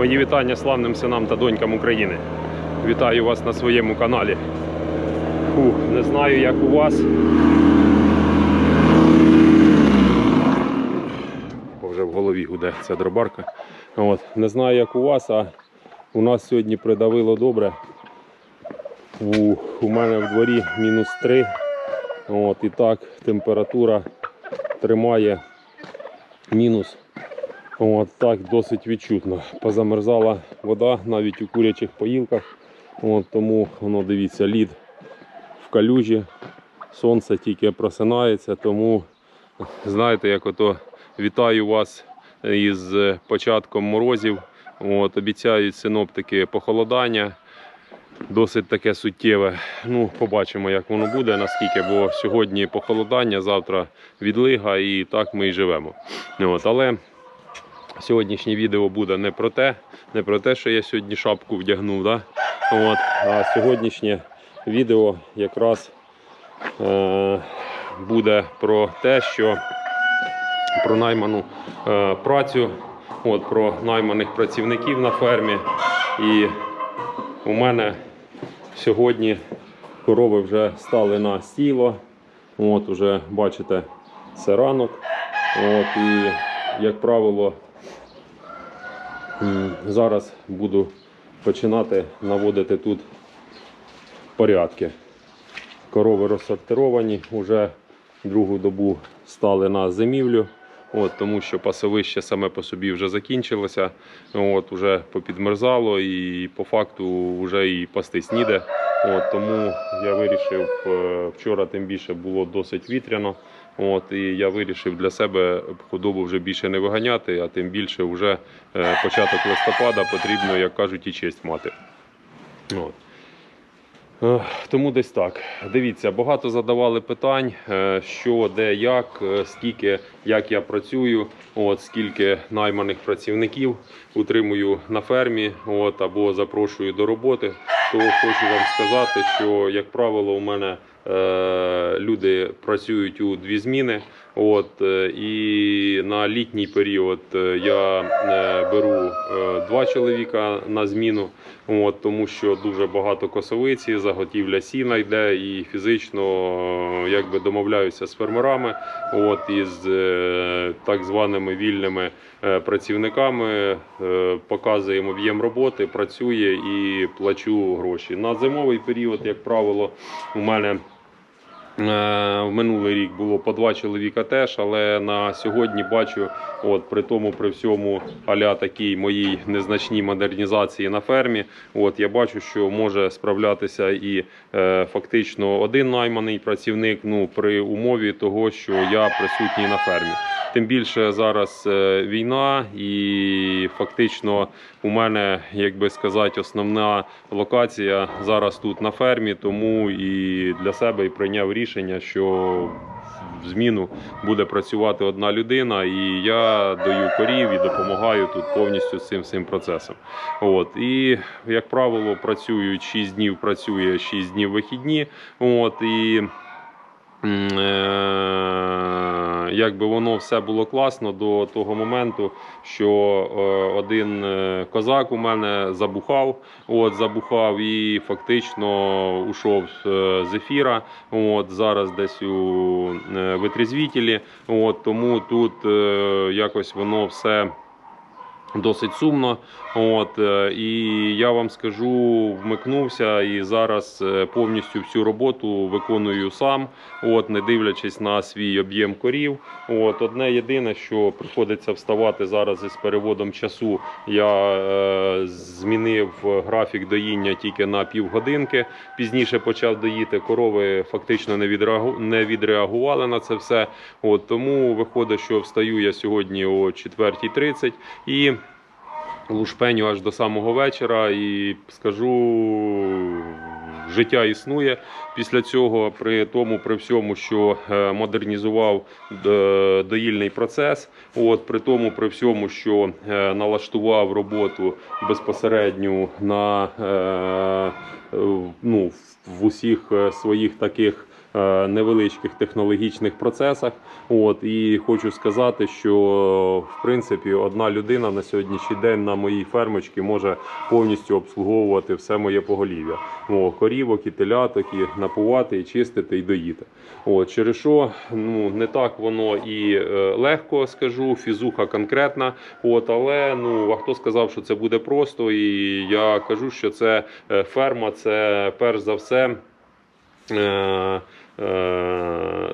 Мої вітання славним синам та донькам України. Вітаю вас на своєму каналі. Фу, не знаю, як у вас. Бо вже в голові гуде ця дробарка. От. Не знаю, як у вас, а у нас сьогодні придавило добре. У, у мене в дворі мінус 3. От, і так температура тримає мінус. От так досить відчутно. Позамерзала вода навіть у курячих поїлках. От, тому воно дивіться, лід в калюжі, сонце тільки просинається, тому знаєте, як ото вітаю вас із початком морозів. От, обіцяють синоптики похолодання. Досить таке суттєве. Ну, побачимо, як воно буде, наскільки, бо сьогодні похолодання, завтра відлига, і так ми і живемо. От, але сьогоднішнє відео буде не про те, не про те, що я сьогодні шапку вдягнув. Да? От, а сьогоднішнє відео якраз е, буде про те, що про найману е, працю, от, про найманих працівників на фермі. І у мене сьогодні корови вже стали на стіло. От, уже бачите, це ранок. От, і, як правило, зараз буду починати наводити тут порядки. Корови розсортировані, вже другу добу стали на зимівлю. От, тому що пасовище саме по собі вже закінчилося, от, вже попідмерзало і по факту вже і пастись ніде. От, тому я вирішив, е, вчора тим більше було досить вітряно. От, і я вирішив для себе худобу вже більше не виганяти, а тим більше вже е, початок листопада потрібно, як кажуть, і честь мати. От. Е, Тому десь так. Дивіться, багато задавали питань, е, що, де, як, скільки, як я працюю, от, скільки найманих працівників утримую на фермі от, або запрошую до роботи. То хочу вам сказати, що, як правило, у мене люди працюють у дві зміни. От, е, і на літній період е, я е, беру е, два чоловіка на зміну, от, тому що дуже багато косовиці, заготівля сіна йде і фізично е, якби домовляюся з фермерами, от, із е, так званими вільними е, працівниками, е, показуємо об'єм роботи, працює і плачу гроші. На зимовий період, як правило, у мене Е, В минулий рік було по два чоловіка теж, але на сьогодні бачу, от при тому, при всьому аля такій моїй незначній модернізації на фермі. От я бачу, що може справлятися і е, фактично один найманий працівник. Ну при умові того, що я присутній на фермі. Тим більше зараз е, війна, і фактично у мене, як би сказати, основна локація зараз тут на фермі, тому і для себе і прийняв рішення, що в зміну буде працювати одна людина, і я даю корів і допомагаю тут повністю цим всім процесом. От і як правило, працюють 6 днів, працює 6 днів вихідні. От і Якби воно все було класно до того моменту, що е, один е, козак у мене забухав, от забухав і фактично ушов е, з ефіра. От зараз десь у е. От тому тут е, якось воно все. Досить сумно, от е, і я вам скажу, вмикнувся і зараз е, повністю всю роботу виконую сам, от не дивлячись на свій об'єм корів. От одне єдине, що приходиться вставати зараз із переводом часу. Я е, змінив графік доїння тільки на півгодинки. Пізніше почав доїти корови, фактично не відреагу... не відреагували на це все. От тому виходить, що встаю я сьогодні о 4.30 і лушпеню аж до самого вечора. І скажу, життя існує після цього, при тому, при всьому, що е, модернізував е, доїльний процес. От при тому, при всьому, що е, налаштував роботу безпосередньо на ну, в усіх своїх таких невеличких технологічних процесах. От і хочу сказати, що в принципі одна людина на сьогоднішній день на моїй фермочці може повністю обслуговувати все моє поголів'я. О, корівок і теляток, і напувати, і чистити, і доїти. От через що ну не так воно і е, легко скажу, фізуха конкретна. От, але ну а хто сказав, що це буде просто? І я кажу, що це е, ферма, це перш за все. Е, е,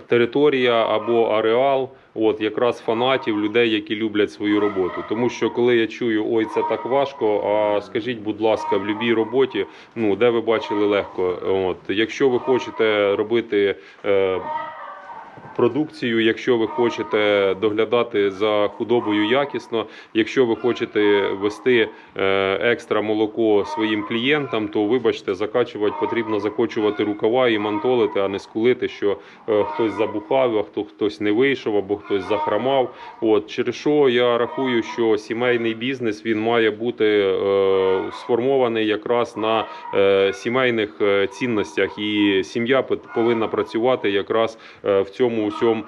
Територія або ареал, от якраз фанатів, людей, які люблять свою роботу. Тому що коли я чую, ой, це так важко. А скажіть, будь ласка, в будь-якій роботі, ну де ви бачили легко? От якщо ви хочете робити. Е, продукцію, якщо ви хочете доглядати за худобою якісно, якщо ви хочете вести е, екстра молоко своїм клієнтам, то вибачте, закачувати потрібно закочувати рукава і мантолити, а не скулити, що е, хтось забухав, а хто хтось не вийшов або хтось захрамав. От через що я рахую, що сімейний бізнес він має бути е, сформований якраз на е, сімейних е, цінностях, і сім'я повинна працювати якраз в цьому усьому.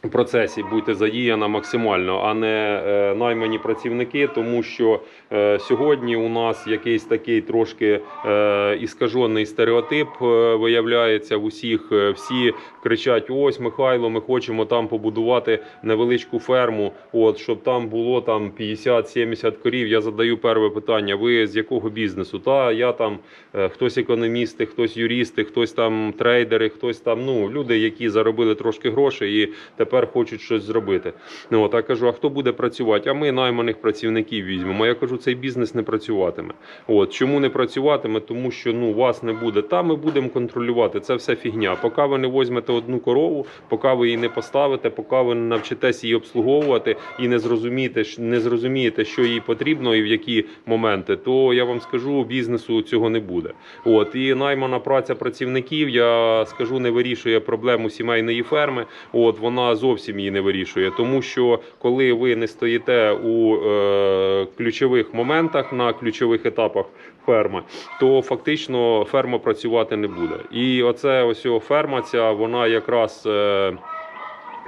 Процесі бути задіяна максимально, а не е, наймані працівники, тому що е, сьогодні у нас якийсь такий трошки е, іскажений стереотип е, виявляється в усіх. Е, Всі кричать: ось Михайло, ми хочемо там побудувати невеличку ферму. От щоб там було там 50-70 корів. Я задаю перше питання: ви з якого бізнесу? Та я там е, хтось економісти, хтось юристи, хтось там трейдери, хтось там ну люди, які заробили трошки грошей і тепер хочуть щось зробити. Ну от я кажу, а хто буде працювати? А ми найманих працівників візьмемо. Я кажу, цей бізнес не працюватиме. От чому не працюватиме? Тому що ну вас не буде. Та ми будемо контролювати. Це все фігня. Поки ви не візьмете одну корову, поки ви її не поставите, поки ви не навчитесь її обслуговувати і не зрозумієте, не зрозумієте, що їй потрібно і в які моменти, то я вам скажу, бізнесу цього не буде. От і наймана праця працівників, я скажу, не вирішує проблему сімейної ферми. От вона зовсім її не вирішує, тому що коли ви не стоїте у е, ключових моментах на ключових етапах ферми, то фактично ферма працювати не буде. І оце ось ферма ця, вона якраз. Е,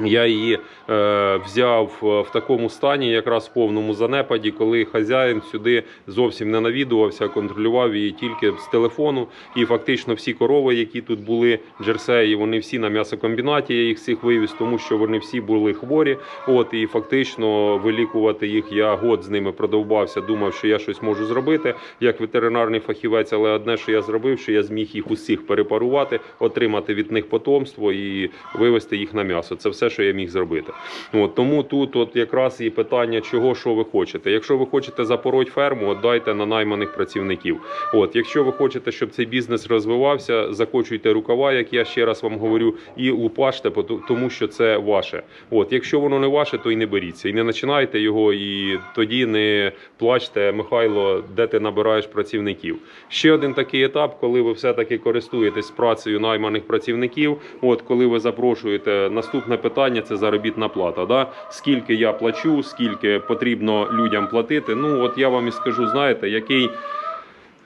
я її е, взяв е, в такому стані, якраз в повному занепаді, коли хазяїн сюди зовсім не навідувався, контролював її тільки з телефону. І фактично всі корови, які тут були, джерсеї, вони всі на м'ясокомбінаті. Я їх всіх вивіз, тому що вони всі були хворі. От і фактично вилікувати їх я год з ними продовбався. Думав, що я щось можу зробити як ветеринарний фахівець. Але одне, що я зробив, що я зміг їх усіх перепарувати, отримати від них потомство і вивести їх на м'ясо. Це все, що я міг зробити. От тому тут, от якраз і питання, чого що ви хочете. Якщо ви хочете запороть ферму, от дайте на найманих працівників. От, якщо ви хочете, щоб цей бізнес розвивався, закочуйте рукава, як я ще раз вам говорю, і лупаште, тому що це ваше. От, якщо воно не ваше, то й не беріться. І не починайте його, і тоді не плачте, Михайло, де ти набираєш працівників. Ще один такий етап, коли ви все-таки користуєтесь працею найманих працівників. От коли ви запрошуєте, наступне питання це заробітна плата. Да? Скільки я плачу, скільки потрібно людям платити. Ну от я вам і скажу, знаєте, який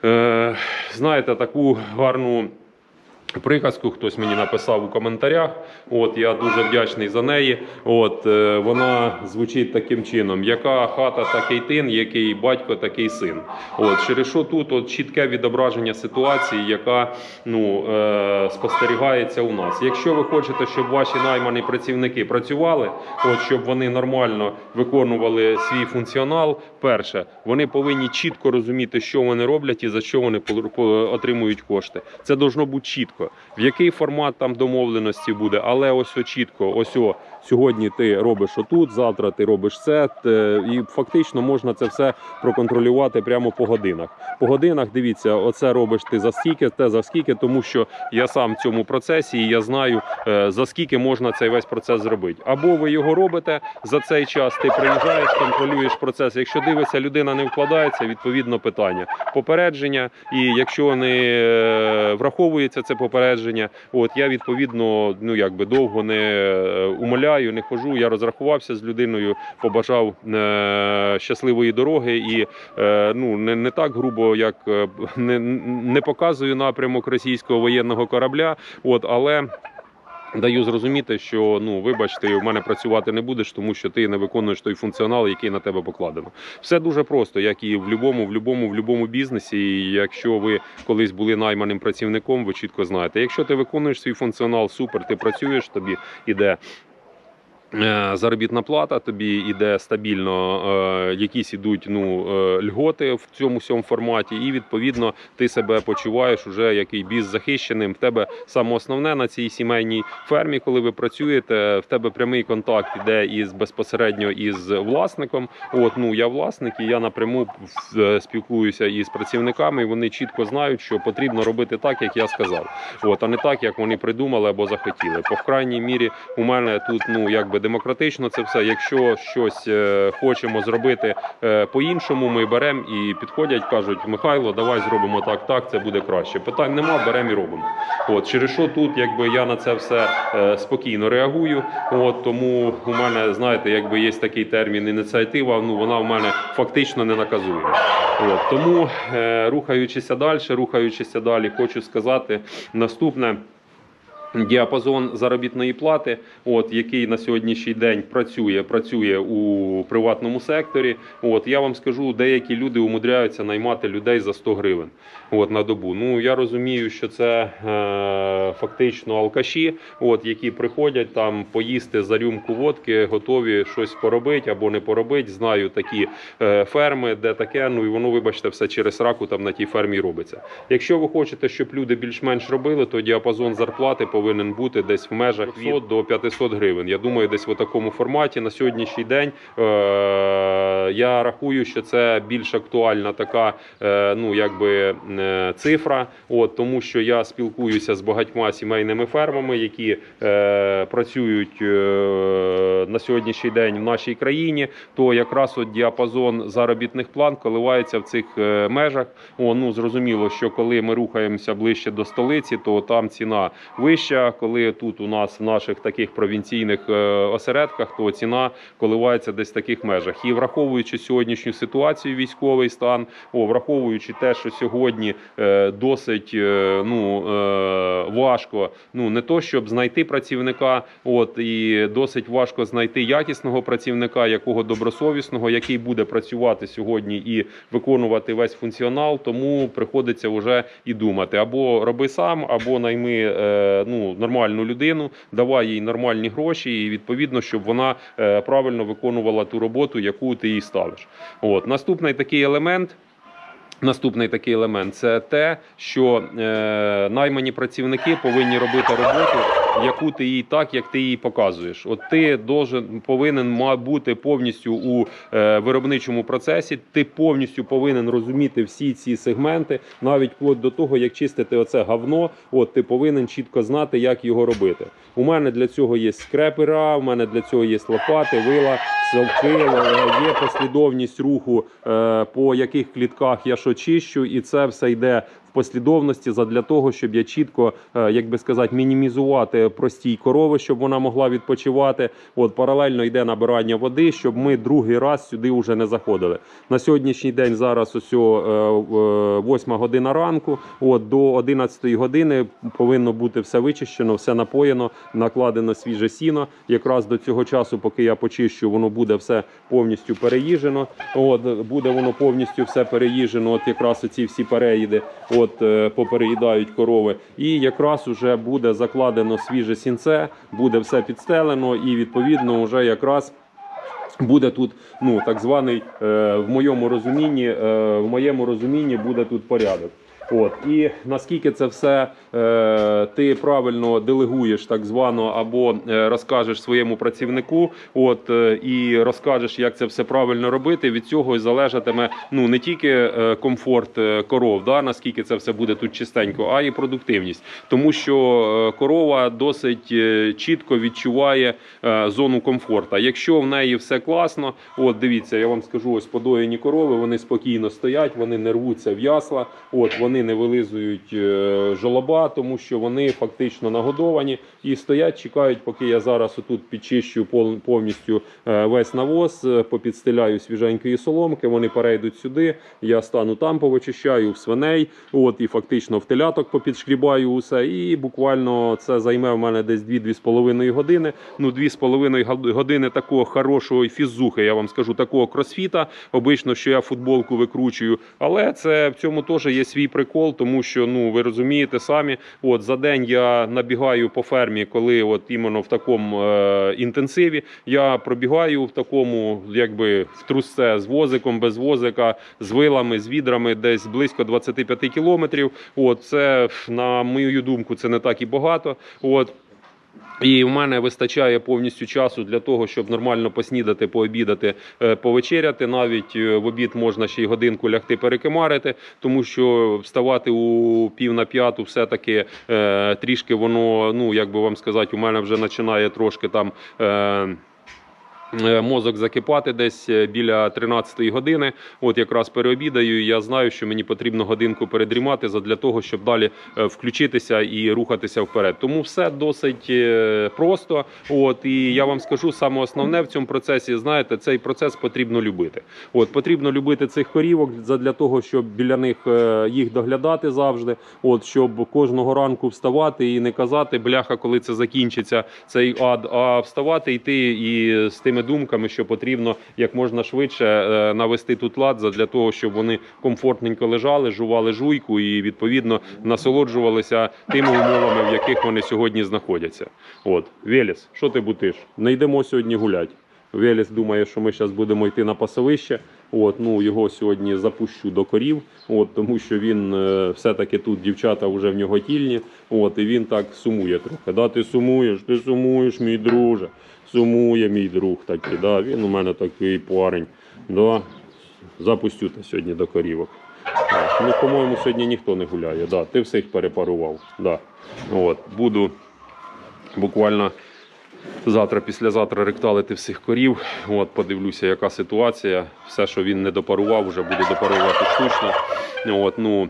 е, знаєте таку гарну. Приказку хтось мені написав у коментарях. От я дуже вдячний за неї. От е, вона звучить таким чином: яка хата, такий тин, який батько, такий син. От через що тут от чітке відображення ситуації, яка ну е, спостерігається у нас. Якщо ви хочете, щоб ваші наймані працівники працювали, от щоб вони нормально виконували свій функціонал, перше, вони повинні чітко розуміти, що вони роблять і за що вони отримують кошти. Це должно бути чітко. В який формат там домовленості буде, але ось чітко, ось о, сьогодні ти робиш отут, завтра ти робиш це. І фактично можна це все проконтролювати прямо по годинах. По годинах дивіться, оце робиш ти за скільки, те за скільки, тому що я сам в цьому процесі і я знаю е, за скільки можна цей весь процес зробити. Або ви його робите за цей час, ти приїжджаєш, контролюєш процес. Якщо дивишся, людина не вкладається, відповідно питання попередження. І якщо не е, враховується це попередження, попередження. От я відповідно ну якби довго не е, умоляю, не хожу. Я розрахувався з людиною, побажав е, щасливої дороги і е, ну не, не так грубо, як е, не, не показую напрямок російського воєнного корабля. От але. Даю зрозуміти, що ну вибачте, в мене працювати не будеш, тому що ти не виконуєш той функціонал, який на тебе покладено. Все дуже просто, як і в будь-якому, в будь-якому, в будь-якому бізнесі. І якщо ви колись були найманим працівником, ви чітко знаєте. Якщо ти виконуєш свій функціонал, супер, ти працюєш, тобі іде. Е, Заробітна плата тобі іде стабільно, е, якісь ідуть ну е, льготи в цьому всьому форматі, і відповідно ти себе почуваєш уже який біз захищеним. В тебе саме основне на цій сімейній фермі, коли ви працюєте, в тебе прямий контакт іде із безпосередньо із власником. От ну я власник, і я напряму спілкуюся із працівниками. і Вони чітко знають, що потрібно робити так, як я сказав. От а не так, як вони придумали або захотіли. По крайній мірі у мене тут ну якби демократично це все. Якщо щось е, хочемо зробити е, по-іншому, ми беремо і підходять, кажуть, Михайло, давай зробимо так, так, це буде краще. Питань нема, беремо і робимо. От через що тут, якби я на це все е, спокійно реагую. От тому у мене, знаєте, якби є такий термін ініціатива. Ну вона в мене фактично не наказує. От тому, рухаючися далі, рухаючися далі, хочу сказати наступне. Діапазон заробітної плати, от який на сьогоднішній день працює, працює у приватному секторі. От я вам скажу, деякі люди умудряються наймати людей за 100 гривень от, на добу. Ну я розумію, що це е, фактично алкаші, от які приходять там поїсти за рюмку водки, готові щось поробити або не поробити. Знаю такі е, ферми, де таке. Ну і воно, вибачте, все через раку там на тій фермі робиться. Якщо ви хочете, щоб люди більш-менш робили, то діапазон зарплати повинен бути десь в межах від до 500 гривень. Я думаю, десь в такому форматі на сьогоднішній день е, я рахую, що це більш актуальна така, е, ну якби е, цифра. От тому, що я спілкуюся з багатьма сімейними фермами, які е, працюють е, на сьогоднішній день в нашій країні, то якраз от діапазон заробітних план коливається в цих е, межах. О, ну зрозуміло, що коли ми рухаємося ближче до столиці, то там ціна вища. Коли тут у нас в наших таких провінційних е, осередках, то ціна коливається десь в таких межах. І враховуючи сьогоднішню ситуацію, військовий стан, о, враховуючи те, що сьогодні е, досить е, ну, важко, ну не то щоб знайти працівника, от і досить важко знайти якісного працівника, якого добросовісного, який буде працювати сьогодні і виконувати весь функціонал. Тому приходиться вже і думати або роби сам, або найми е, ну, нормальну людину, давай їй нормальні гроші, і відповідно, щоб вона е, правильно виконувала ту роботу, яку ти їй ставиш. От наступний такий елемент. Наступний такий елемент це те, що е, наймані працівники повинні робити роботу, яку ти їй так, як ти їй показуєш. От ти должен, повинен бути повністю у е, виробничому процесі. Ти повністю повинен розуміти всі ці сегменти, навіть вплоть до того, як чистити оце говно. От ти повинен чітко знати, як його робити. У мене для цього є скрепера, у мене для цього є лопати, вила, совки, е, є послідовність руху, е, по яких клітках я що чищу, і це все йде послідовності задля того, щоб я чітко, е, як би сказати, мінімізувати простій корови, щоб вона могла відпочивати. От паралельно йде набирання води, щоб ми другий раз сюди вже не заходили. На сьогоднішній день зараз ось о, 8 година ранку. От до 11 години повинно бути все вичищено, все напоєно, накладено свіже сіно. Якраз до цього часу, поки я почищу, воно буде все повністю переїжено. От буде воно повністю все переїжено. От якраз оці всі переїди, от е, попереїдають корови. І якраз уже буде закладено свіже сінце, буде все підстелено, і відповідно вже якраз. Буде тут ну так званий е, в моєму розумінні, е, в моєму розумінні буде тут порядок. От і наскільки це все е, ти правильно делегуєш, так звано, або е, розкажеш своєму працівнику, от е, і розкажеш, як це все правильно робити. Від цього і залежатиме ну не тільки е, комфорт коров, да, наскільки це все буде тут чистенько, а й продуктивність, тому що корова досить чітко відчуває зону комфорту. Якщо в неї все класно, от дивіться, я вам скажу, ось подоєні корови, вони спокійно стоять, вони не рвуться в ясла, от вони вони не вилизують е, жолоба, тому що вони фактично нагодовані і стоять, чекають, поки я зараз отут підчищу повністю е, весь навоз, е, попідстеляю свіженької соломки. Вони перейдуть сюди. Я стану там, повичищаю в свиней. От і фактично в теляток попідшкрібаю усе. І буквально це займе в мене десь 2-2,5 години. Ну, 2,5 год- години такого хорошого фізухи, я вам скажу, такого кросфіта. Обично, що я футболку викручую. Але це в цьому теж є свій прикол, тому що ну ви розумієте самі, от за день я набігаю по фермі, коли от іменно в такому е, інтенсиві. Я пробігаю в такому, якби в трусце з возиком, без возика, з вилами, з відрами, десь близько 25 кілометрів. От це на мою думку, це не так і багато. От. І в мене вистачає повністю часу для того, щоб нормально поснідати, пообідати, е, повечеряти. Навіть е, в обід можна ще й годинку лягти перекимарити, тому що вставати у пів на п'яту, все-таки е, трішки воно, ну як би вам сказати, у мене вже починає трошки там. Е, Мозок закипати десь е, біля 13 години. От якраз переобідаю. Я знаю, що мені потрібно годинку передрімати для того, щоб далі е, включитися і рухатися вперед. Тому все досить просто. От і я вам скажу саме основне в цьому процесі. Знаєте, цей процес потрібно любити. От потрібно любити цих корівок для того, щоб біля них їх доглядати завжди. От щоб кожного ранку вставати і не казати бляха, коли це закінчиться цей ад, а вставати йти і з тими думками, що потрібно як можна швидше е, навести тут лад для того, щоб вони комфортненько лежали, жували жуйку і відповідно насолоджувалися тими умовами, в яких вони сьогодні знаходяться. От Веліс, що ти бутиш? Не йдемо сьогодні гуляти. Веліс думає, що ми зараз будемо йти на пасовище. От, ну, його сьогодні запущу до корів, от, тому що він е, все-таки тут дівчата вже в нього тільні. От, і він так сумує трохи. Да, ти сумуєш, ти сумуєш, мій друже. Сумує мій друг такий. Да, він у мене такий парень. Да. Запустю те сьогодні до корівок. Так, ну, по-моєму, сьогодні ніхто не гуляє. Да, ти всіх перепарував. Да. От, буду буквально завтра, післязавтра ректалити всіх корів. От, подивлюся, яка ситуація. Все, що він не допарував, вже буде допарувати штучно. От, ну,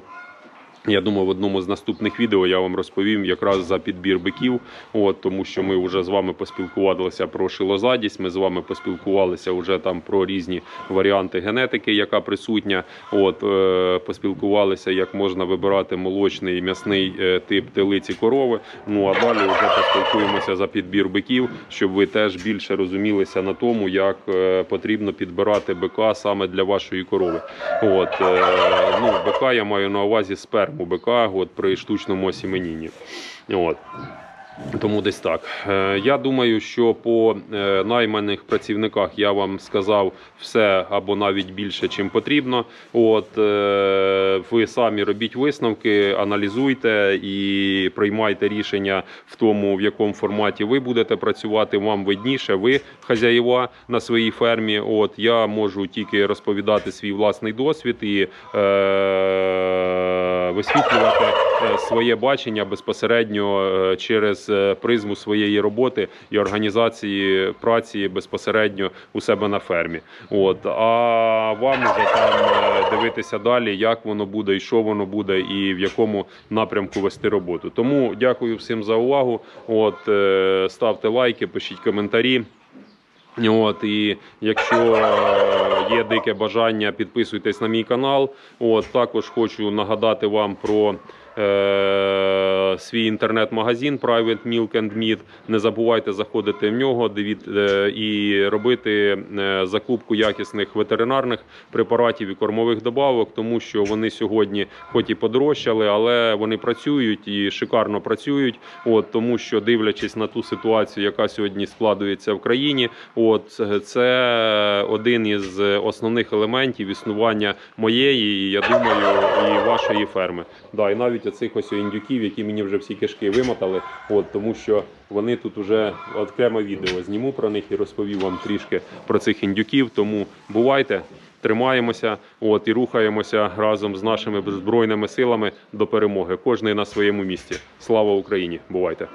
я думаю, в одному з наступних відео я вам розповім якраз за підбір биків. От, тому що ми вже з вами поспілкувалися про шилозадість, ми з вами поспілкувалися вже там про різні варіанти генетики, яка присутня. От, е, поспілкувалися, як можна вибирати молочний і м'ясний е, тип телиці корови. Ну а далі вже поспілкуємося за підбір биків, щоб ви теж більше розумілися на тому, як е, потрібно підбирати бика саме для вашої корови. От, е, ну, бика я маю на увазі сперму бика от, при штучному осіменінні. От. Тому десь так. Е, Я думаю, що по е, найманих працівниках я вам сказав все або навіть більше, чим потрібно. От е, ви самі робіть висновки, аналізуйте і приймайте рішення в тому, в якому форматі ви будете працювати. Вам видніше, ви хазяїва на своїй фермі. От я можу тільки розповідати свій власний досвід і е, висвітлювати е, своє бачення безпосередньо е, через е, призму своєї роботи і організації праці безпосередньо у себе на фермі. От а вам вже там дивитися далі, як воно буде і що воно буде, і в якому напрямку вести роботу. Тому дякую всім за увагу. От ставте лайки, пишіть коментарі. От, і якщо є дике бажання, підписуйтесь на мій канал. От, також хочу нагадати вам про е, свій інтернет-магазин Private Milk and Meat. Не забувайте заходити в нього е, і робити е, закупку якісних ветеринарних препаратів і кормових добавок, тому що вони сьогодні, хоч і подорожчали, але вони працюють і шикарно працюють. От, тому що дивлячись на ту ситуацію, яка сьогодні складується в країні, от це один із основних елементів існування моєї, я думаю, і вашої ферми. Да, і навіть оцих ось індюків, які мені вже всі кишки вимотали, от тому що вони тут уже окреме відео зніму про них і розповів вам трішки про цих індюків. Тому бувайте. Тримаємося, от і рухаємося разом з нашими збройними силами до перемоги. Кожний на своєму місці. Слава Україні! Бувайте!